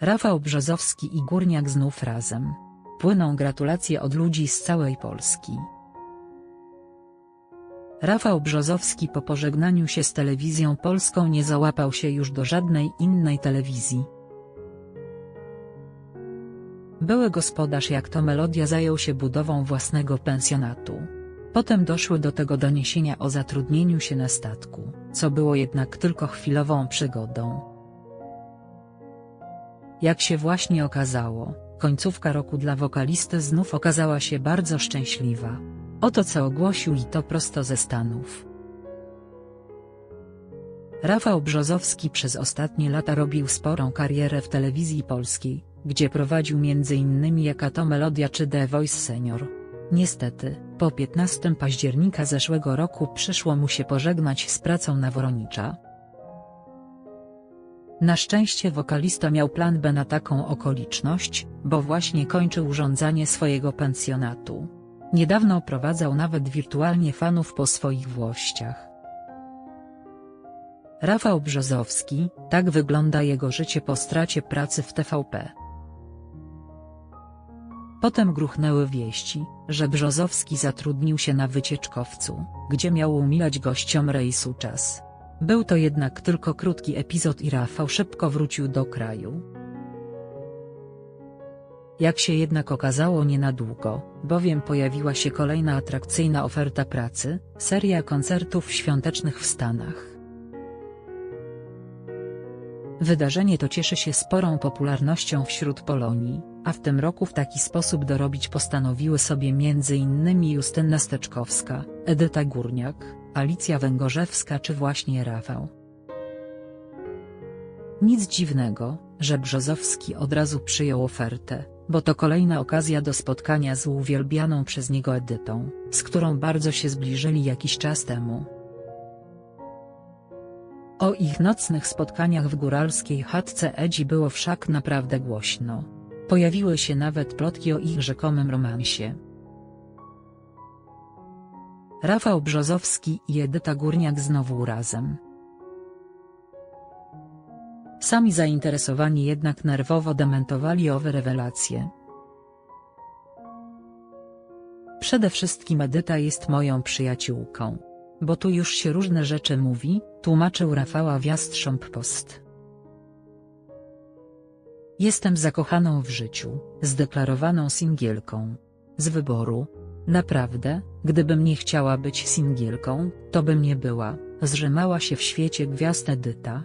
Rafał Brzozowski i Górniak znów razem. Płyną gratulacje od ludzi z całej Polski. Rafał Brzozowski po pożegnaniu się z telewizją polską nie załapał się już do żadnej innej telewizji. Były gospodarz jak to Melodia zajął się budową własnego pensjonatu. Potem doszły do tego doniesienia o zatrudnieniu się na statku, co było jednak tylko chwilową przygodą. Jak się właśnie okazało, końcówka roku dla wokalisty znów okazała się bardzo szczęśliwa. Oto co ogłosił i to prosto ze Stanów. Rafał Brzozowski przez ostatnie lata robił sporą karierę w telewizji polskiej, gdzie prowadził m.in. Jaka to Melodia czy The Voice Senior. Niestety, po 15 października zeszłego roku przyszło mu się pożegnać z pracą na Woronicza. Na szczęście wokalista miał plan B na taką okoliczność, bo właśnie kończył urządzanie swojego pensjonatu. Niedawno oprowadzał nawet wirtualnie fanów po swoich włościach. Rafał Brzozowski, tak wygląda jego życie po stracie pracy w TVP. Potem gruchnęły wieści, że Brzozowski zatrudnił się na wycieczkowcu, gdzie miał umilać gościom rejsu czas. Był to jednak tylko krótki epizod i Rafał szybko wrócił do kraju. Jak się jednak okazało nie na długo, bowiem pojawiła się kolejna atrakcyjna oferta pracy, seria koncertów świątecznych w Stanach. Wydarzenie to cieszy się sporą popularnością wśród Polonii, a w tym roku w taki sposób dorobić postanowiły sobie m.in. Justyna Steczkowska, Edyta Górniak, Alicja Węgorzewska czy właśnie Rafał. Nic dziwnego, że Brzozowski od razu przyjął ofertę, bo to kolejna okazja do spotkania z uwielbianą przez niego Edytą, z którą bardzo się zbliżyli jakiś czas temu. O ich nocnych spotkaniach w góralskiej chatce Edzi było wszak naprawdę głośno. Pojawiły się nawet plotki o ich rzekomym romansie. Rafał Brzozowski i Edyta Górniak znowu razem. Sami zainteresowani jednak nerwowo dementowali owe rewelacje. Przede wszystkim Edyta jest moją przyjaciółką. Bo tu już się różne rzeczy mówi, tłumaczył Rafała w Jastrząb Post. Jestem zakochaną w życiu, zdeklarowaną singielką. Z wyboru. Naprawdę, gdybym nie chciała być singielką, to bym nie była, zrzymała się w świecie gwiazd Edyta.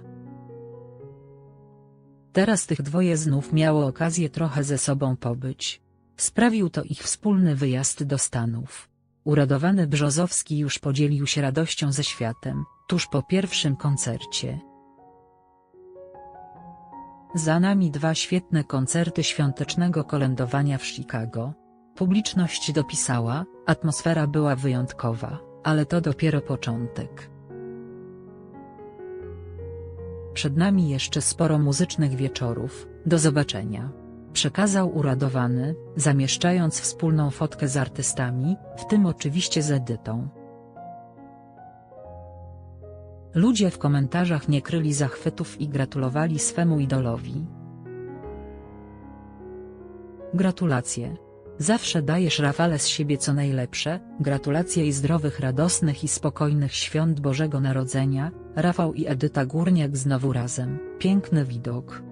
Teraz tych dwoje znów miało okazję trochę ze sobą pobyć. Sprawił to ich wspólny wyjazd do Stanów. Uradowany Brzozowski już podzielił się radością ze światem, tuż po pierwszym koncercie. Za nami dwa świetne koncerty świątecznego kolędowania w Chicago. Publiczność dopisała, atmosfera była wyjątkowa, ale to dopiero początek. Przed nami jeszcze sporo muzycznych wieczorów, do zobaczenia. Przekazał uradowany, zamieszczając wspólną fotkę z artystami, w tym oczywiście z Edytą. Ludzie w komentarzach nie kryli zachwytów i gratulowali swemu idolowi. Gratulacje. Zawsze dajesz Rafale z siebie co najlepsze, gratulacje i zdrowych radosnych i spokojnych świąt Bożego Narodzenia, Rafał i Edyta Górniak znowu razem, piękny widok.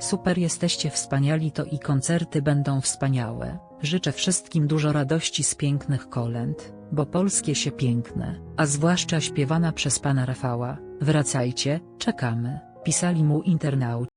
Super jesteście wspaniali to i koncerty będą wspaniałe, życzę wszystkim dużo radości z pięknych kolęd, bo polskie się piękne, a zwłaszcza śpiewana przez pana Rafała, wracajcie, czekamy, pisali mu internauci.